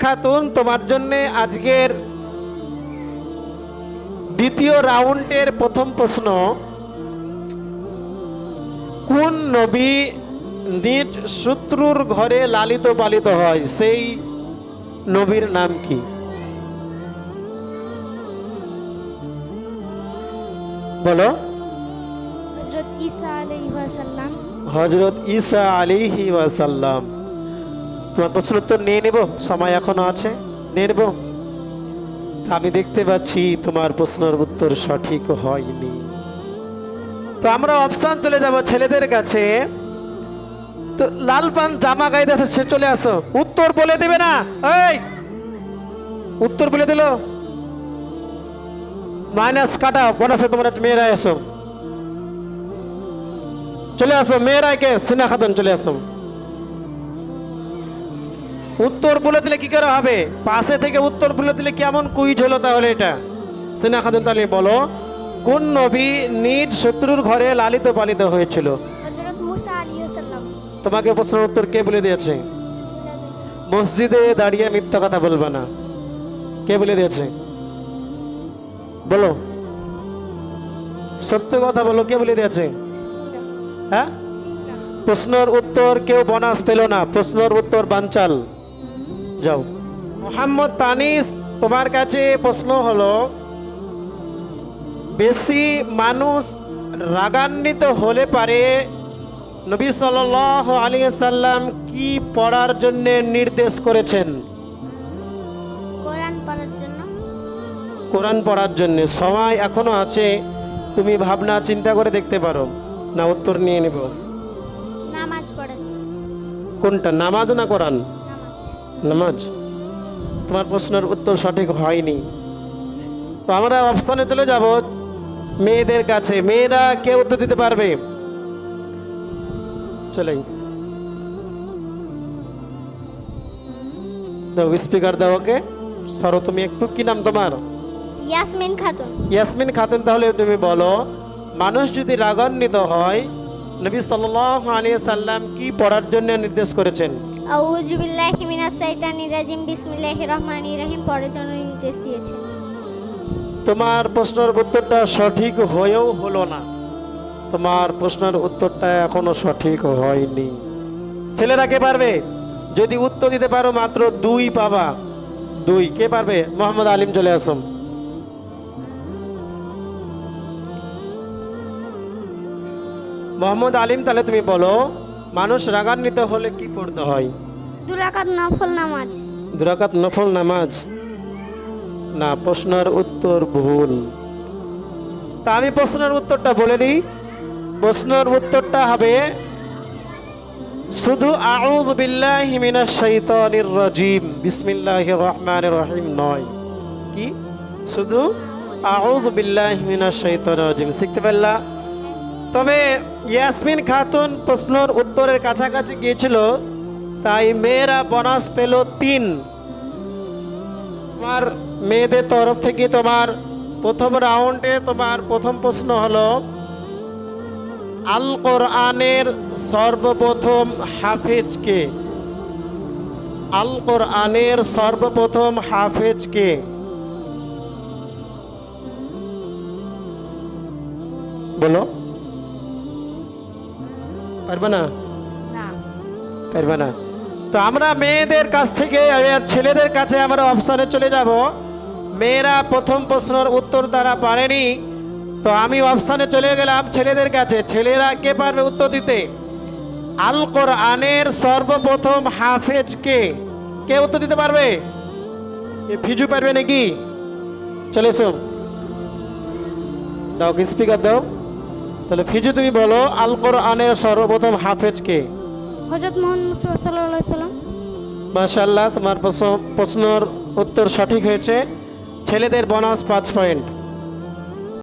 খাতুন তোমার জন্য আজকের দ্বিতীয় রাউন্ডের প্রথম প্রশ্ন কোন নবী নিজ শত্রুর ঘরে লালিত পালিত হয়? সেই নবীর নাম কি? বলো। হজরত ঈসা আলিহি ওয়াসাল্লাম। তোমার প্রশ্ন উত্তর নিয়ে নেব, সময় এখনও আছে, নিয়ে নেব। আমি দেখতে পাচ্ছি তোমার প্রশ্নের উত্তর সঠিক হয়নি। তো আমরা অপশন চলে যাব ছেলেদের কাছে। তো লাল পান জামা গায়ে দেখো সে চলে আসো। উত্তর বলে দেবে না। এই! উত্তর বলে দিল। মাইনাস কাটা, বোনাসে তোমরা মেয়েরা এসো চলে আসো মেয়েরাই কে সিনা খাতুন চলে আসো। উত্তর বলে দিলে কি করে হবে? পাশে থেকে উত্তর বলে দিলে কেমন কুইজ হলো তাহলে এটা? সিনা খাতুন তাহলে বলো কোন নবী নিজ শত্রুর ঘরে লালিত পালিত হয়েছিল? তোমাকে প্রশ্নের উত্তর কে বলে দিয়েছে? মসজিদে দাঁড়িয়ে মিথ্যা কথা বলবে না। কে বলে দিয়েছে? বলো। সত্য কথা বলো কে বলে দিয়েছে? হ্যাঁ? প্রশ্নের উত্তর কেউ বোনাস পেল না। প্রশ্নের উত্তর বানচাল। যাও। মোহাম্মদ তানিস তোমার কাছে প্রশ্ন হলো বেশি মানুষ রাগান্বিত হলে পারে নবী সাল আলী সাল্লাম কি পড়ার জন্য নির্দেশ করেছেন? কোরআন পড়ার জন্য। কোরআন পড়ার সময় এখনও আছে তুমি ভাবনা চিন্তা করে দেখতে পারো। না উত্তর নিয়ে নেব। নামাজ পড়ার কোনটা? নামাজ না কোরআন? নামাজ? তোমার প্রশ্নের উত্তর সঠিক হয়নি। তো আমরা অপশনে চলে যাব মেয়েদের কাছে। মেয়েরা কে উত্তর দিতে পারবে? চলে দাও স্পিকার দাও ওকে। সরো তুমি একটু। কি নাম তোমার? ইয়াসমিন খাতুন। ইয়াসমিন খাতুন তাহলে তুমি বলো মানুষ যদি রাগান্বিত হয় নবী সাল্লাল্লাহু আলাইহি সাল্লাম কি পড়ার জন্য নির্দেশ করেছেন? আউযু বিল্লাহি মিনাশ শাইতানির রাজিম বিসমিল্লাহির রহমানির রহিম পড়ার জন্য নির্দেশ দিয়েছে তোমার প্রশ্নের উত্তরটা সঠিক হয়েও হলো না। তোমার প্রশ্নের উত্তরটা এখনও সঠিক হয়নি। ছেলেরা কে পারবে? যদি উত্তর দিতে পারো মাত্র দুই পাবা। দুই কে পারবে? মোহাম্মদ আলিম চলে আসুন। মোহাম্মদ আলিম তাহলে তুমি বলো মানুষ রাগান্বিত হলে কি পড়তে হয়? দুরাকাত নফল নামাজ। দুরাকাত নফল নামাজ? না প্রশ্নের উত্তর ভুল। তা আমি প্রশ্নের উত্তরটা বলে দিই। প্রশ্নের উত্তরটা হবে শুধু আউযু বিল্লাহি মিনাশ শাইতানির রাজিম বিসমিল্লাহির রহমানির রহিম নয়। কি? শুধু আউযু বিল্লাহি মিনাশ শাইতানির রাজিম। শিখতে পারলা? তবে ইয়াসমিন খাতুন প্রশ্নর উত্তরের কাছাকাছি গিয়েছিল, তাই মেয়েরা বোনাস পেল তিন। তোমার মেয়েদের তরফ থেকে তোমার প্রথম রাউন্ডে তোমার প্রথম প্রশ্ন হলো, আল কোরআনের সর্বপ্রথম হাফেজ কে? আল কোরআনের সর্বপ্রথম হাফেজ কে? বলো। পারবে না? পারবে না। তো আমরা মেয়েদের কাছ থেকে ছেলেদের কাছে আমরা অপশানে চলে যাব। মেয়েরা প্রথম প্রশ্নের উত্তর তারা পারেনি। তো আমি অপশানে চলে গেলাম ছেলেদের কাছে। ছেলেরা কে পারবে উত্তর দিতে? আল কোরআনের সর্বপ্রথম হাফেজ কে? কে উত্তর দিতে পারবে? এ ফিজু পারবে নাকি? চলে এসো। দাও স্পিকার দাও। তাহলে ফিজু তুমি বলো আল কোরআনের সর্বপ্রথম হাফেজ কে? হজরত মোহাম্মদ সাল্লাল্লাহু আলাইহি সাল্লাম মাশাআল্লাহ তোমার প্রশ্ন- প্রশ্নের উত্তর সঠিক হয়েছে। ছেলেদের বোনাস পাঁচ পয়েন্ট